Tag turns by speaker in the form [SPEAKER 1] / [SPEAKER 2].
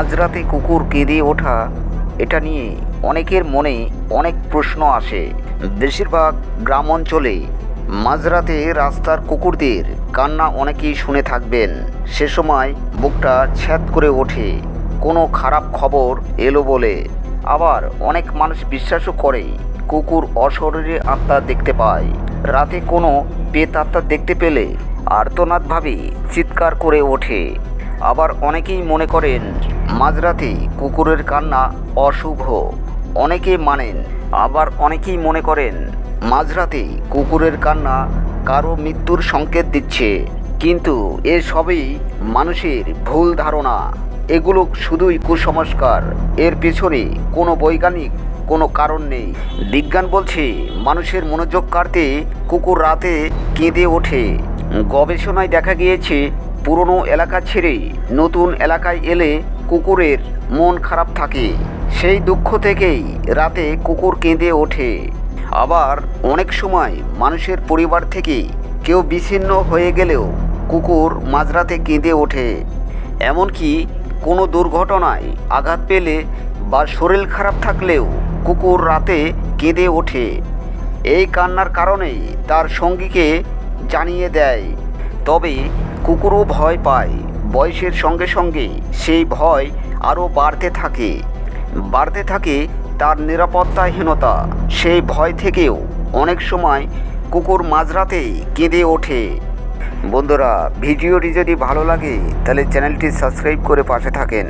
[SPEAKER 1] মাঝরাতে কুকুর কেঁদে ওঠা, এটা নিয়ে অনেকের মনে অনেক প্রশ্ন আসে। বেশিরভাগ গ্রাম অঞ্চলে মাঝরাতে রাস্তার কুকুরদের কান্না অনেকেই শুনে থাকবেন। সে সময় বুকটা ছ্যাদ করে ওঠে। কোনো খারাপ খবর এলো বলে আবার অনেক মানুষ বিশ্বাসও করে, কুকুর অশরীরে আত্মা দেখতে পায়। রাতে কোনো পেত আত্মা দেখতে পেলে আর্তনাদভাবে চিৎকার করে ওঠে। আবার অনেকেই মনে করেন মাঝরাতে কুকুরের কান্না অশুভ। অনেকে মানেন, আবার অনেকেই মনে করেন মাঝরাতে কুকুরের কান্না কারও মৃত্যুর সংকেত দিচ্ছে। কিন্তু এসবই মানুষের ভুল ধারণা। এগুলো শুধুই কুসংস্কার। এর পেছনে কোনো বৈজ্ঞানিক কোনো কারণ নেই। বিজ্ঞান বলছে, মানুষের মনোযোগ কাড়তে কুকুর রাতে কেঁদে ওঠে। গবেষণায় দেখা গিয়েছে পুরনো এলাকা ছেড়ে নতুন এলাকায় এলে কুকুরের মন খারাপ থাকে। সেই দুঃখ থেকেই রাতে কুকুর কেঁদে ওঠে। আবার অনেক সময় মানুষের পরিবার থেকে কেউ বিচ্ছিন্ন হয়ে গেলেও কুকুর মাঝরাতে কেঁদে ওঠে। এমনকি কোনো দুর্ঘটনায় আঘাত পেলে বা শরীর খারাপ থাকলেও কুকুর রাতে কেঁদে ওঠে। এই কান্নার কারণেই তার সঙ্গীকে জানিয়ে দেয়। তবে কুকুরও ভয় পায়। বয়সের সঙ্গে সঙ্গে সেই ভয় আরও বাড়তে থাকে। বাড়তে থাকে তার নিরাপত্তাহীনতা। সেই ভয় থেকেও অনেক সময় কুকুর মাঝরাতে কেঁদে ওঠে। বন্ধুরা, ভিডিওটি যদি ভালো লাগে, তাহলে চ্যানেলটি সাবস্ক্রাইব করে পাশে থাকেন।